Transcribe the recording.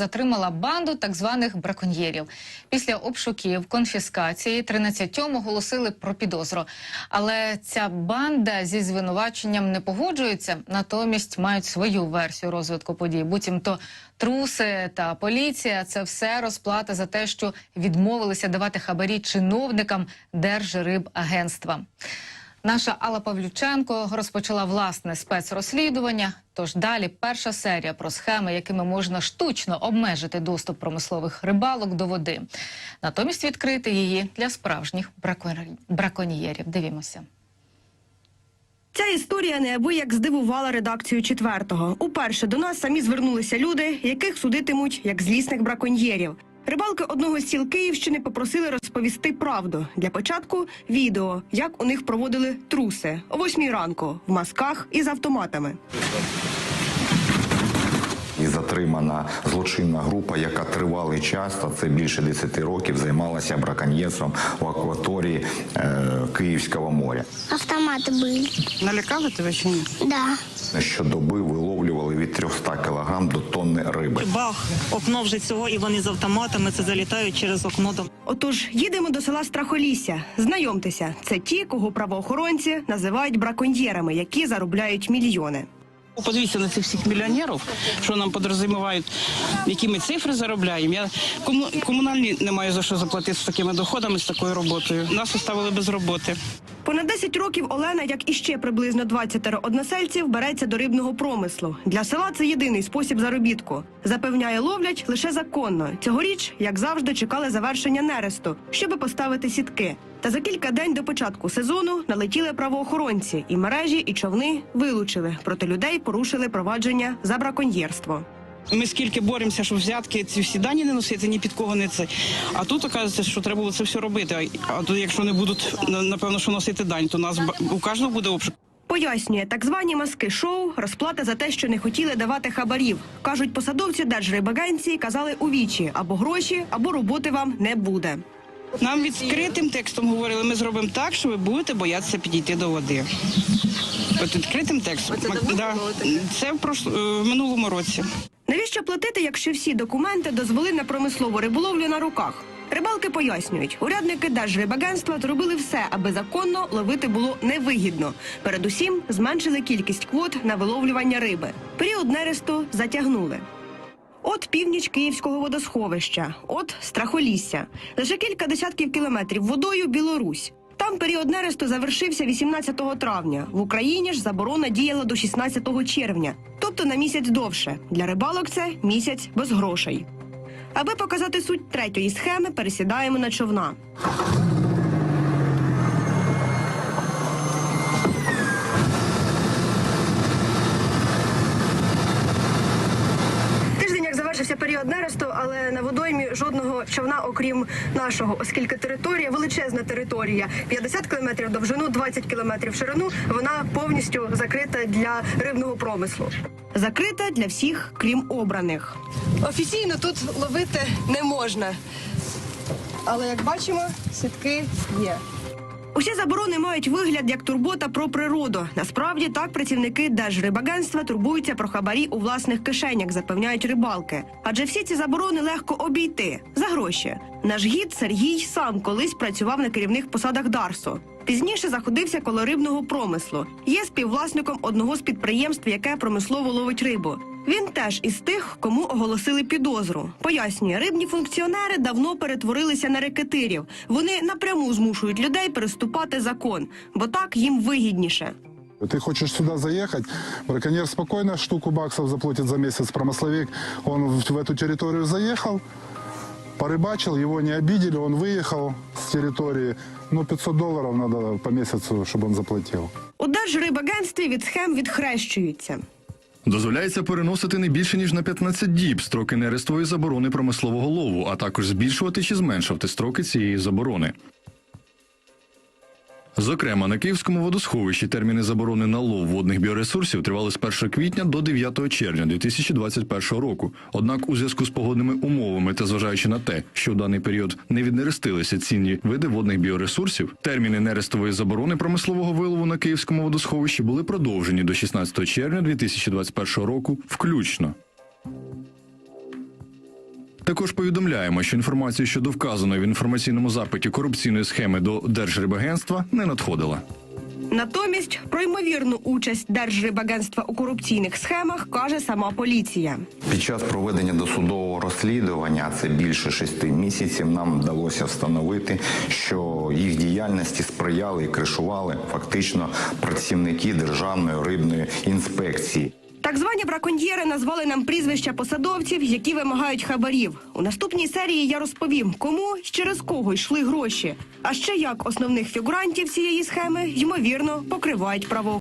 затримала банду так званих браконьєрів. Після обшуків конфіскації 13 оголосили про підозру. Але ця банда зі звинуваченням не погоджується, натомість мають свою версію розвитку подій. Буцімто труси та поліція це все розплата за те, що відмовилися давати хабарі чиновникам Держрибагентства. Наша Алла Павлюченко розпочала власне спецрозслідування. Тож далі перша серія про схеми, якими можна штучно обмежити доступ промислових рибалок до води, натомість відкрити її для справжніх бракон- браконьєрів. Дивімося. Ця історія неабияк здивувала редакцію четвертого. Уперше до нас самі звернулися люди, яких судитимуть як злісних браконьєрів. Рибалки одного з сіл Київщини попросили розповісти правду. Для початку відео, як у них проводили труси о восьмій ранку в масках і з автоматами. І затримана злочинна група, яка тривалий час, а це більше 10 років, займалася браконьєрством в акваторії е, Київського моря. Автоматы были. Налякали тебе чи ні? Да. Щодоби виловлювали від 300 кг до тонни риби. Бах, окно вже цього, і вони з автоматами це залітають через окно. до Отож, їдемо до села Страхолісся. Знайомтеся, це ті, кого правоохоронці називають браконьєрами, які заробляють мільйони. Подивіться на цих всіх мільйонерів, що нам подрозумівають, які ми цифри заробляємо. Я кому, комунальні не маю за що заплатити з такими доходами, з такою роботою. Нас оставили без роботи. Понад 10 років Олена, як і ще приблизно 20 односельців, береться до рибного промислу. Для села це єдиний спосіб заробітку. Запевняє, ловлять лише законно. Цьогоріч, як завжди, чекали завершення нересту, щоби поставити сітки. Та за кілька день до початку сезону налетіли правоохоронці, і мережі, і човни вилучили. Проти людей порушили провадження за браконьєрство. Ми скільки боремося, щоб взятки ці всі дані не носити, ні під кого не це. А тут оказується, що треба було це все робити. А, тут, якщо не будуть напевно, що носити дань, то нас у кожного буде обшук. Пояснює, так звані маски шоу розплата за те, що не хотіли давати хабарів. Кажуть, посадовці Держрибагенції казали у вічі або гроші, або роботи вам не буде. Нам відкритим текстом говорили, ми зробимо так, що ви будете боятися підійти до води. От відкритим текстом. да. Це в, прош... в минулому році. Навіщо платити, якщо всі документи дозволи на промислову риболовлю на руках? Рибалки пояснюють, урядники Держрибагентства зробили все, аби законно ловити було невигідно. Передусім зменшили кількість квот на виловлювання риби. Період нересту затягнули. От північ Київського водосховища, от Страхолісся. Лише кілька десятків кілометрів водою Білорусь. Там період нересту завершився 18 травня. В Україні ж заборона діяла до 16 червня, тобто на місяць довше. Для рибалок це місяць без грошей. Аби показати суть третьої схеми, пересідаємо на човна. Період нересту, але на водоймі жодного човна, окрім нашого, оскільки територія величезна територія, 50 кілометрів довжину, 20 кілометрів ширину. Вона повністю закрита для рибного промислу. Закрита для всіх, крім обраних. Офіційно тут ловити не можна. Але як бачимо, сітки є. Усі заборони мають вигляд як турбота про природу. Насправді так працівники Держрибагентства турбуються про хабарі у власних кишенях, запевняють рибалки. Адже всі ці заборони легко обійти за гроші. Наш гід Сергій сам колись працював на керівних посадах Дарсу. Пізніше заходився коло рибного промислу. Є співвласником одного з підприємств, яке промислово ловить рибу. Він теж із тих, кому оголосили підозру. Пояснює, рибні функціонери давно перетворилися на рекетирів. Вони напряму змушують людей переступати закон, бо так їм вигідніше. Ты хочешь сюда заехать, браконьер спокойно штуку баксов заплатит за месяц, промысловик, он в, в эту территорию заехал, порыбачил, его не обидели, он выехал с территории, ну 500 долларов надо по месяцу, чтобы он заплатил. У Держрибагентстві від схем відхрещуються. Дозволяється переносити не більше ніж на 15 діб строки нерестової заборони промислового лову, а також збільшувати чи зменшувати строки цієї заборони. Зокрема, на Київському водосховищі терміни заборони на лов водних біоресурсів тривали з 1 квітня до 9 червня 2021 року. Однак, у зв'язку з погодними умовами та зважаючи на те, що в даний період не віднерестилися цінні види водних біоресурсів, терміни нерестової заборони промислового вилову на Київському водосховищі були продовжені до 16 червня 2021 року включно. Також повідомляємо, що інформацію щодо вказаної в інформаційному запиті корупційної схеми до Держрибагентства не надходила. Натомість про ймовірну участь Держрибагентства у корупційних схемах каже сама поліція. Під час проведення досудового розслідування, це більше шести місяців, нам вдалося встановити, що їх діяльності сприяли і кришували фактично працівники Державної рибної інспекції. Так звані браконьєри назвали нам прізвища посадовців, які вимагають хабарів. У наступній серії я розповім, кому і через кого йшли гроші. А ще як основних фігурантів цієї схеми ймовірно покривають право.